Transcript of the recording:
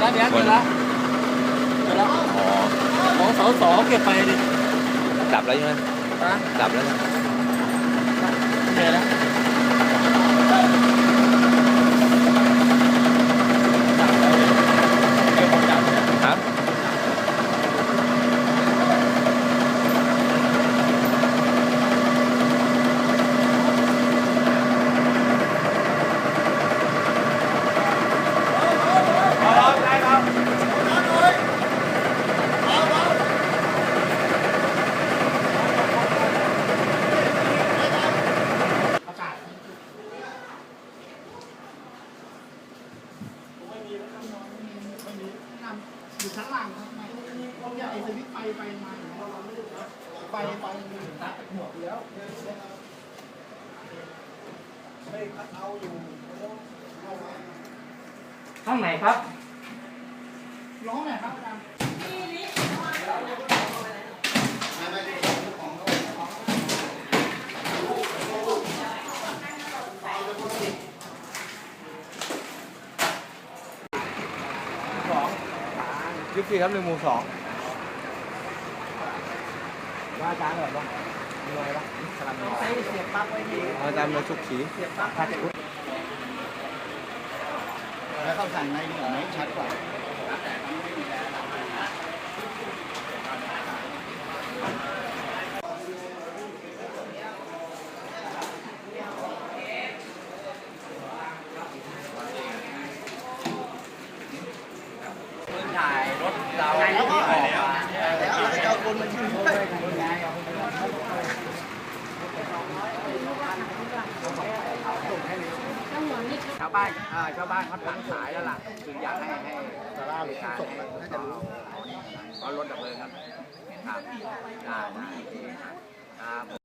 เจอละเจอละอ๋อของสอสอเก็บไปดิดับแล้วใช่ไหมนะดับแล้วนะ เจอแล้วจับแล้วดิเก็บของจับเนี่ย ครับ อยู่ชั้นล่างครับเราอยากไอ้สวิตช์ไฟไฟมาอยู่แล้วเราไม่ได้นะไฟไฟมันตัดหัวแล้วไม่เอาอยู่ข้างไหนครับร้องหนครับอาจารย์ ยี่สิบสี่ครับหนึ่งหมู่สองว่าอาจารย์เหรอวะมีอะไรวะสลับใช้เสียบปลั๊กไว้ดีอาจารย์มาสุขีเสียบปลั๊กพัดแล้วเข้าสั่งในนี่ไหนชัดกว่า ถ่ายรถเราแล้วก็ออกมาแล้วเจ้าคนมันชื่อชาวบ้านชาวบ้านเขาตัดสายแล้วล่ะคืออยากให้ให้สาราหรือผู้ส่งน่าจะรู้เพรารถดับเพลิงครับครับได้ครับ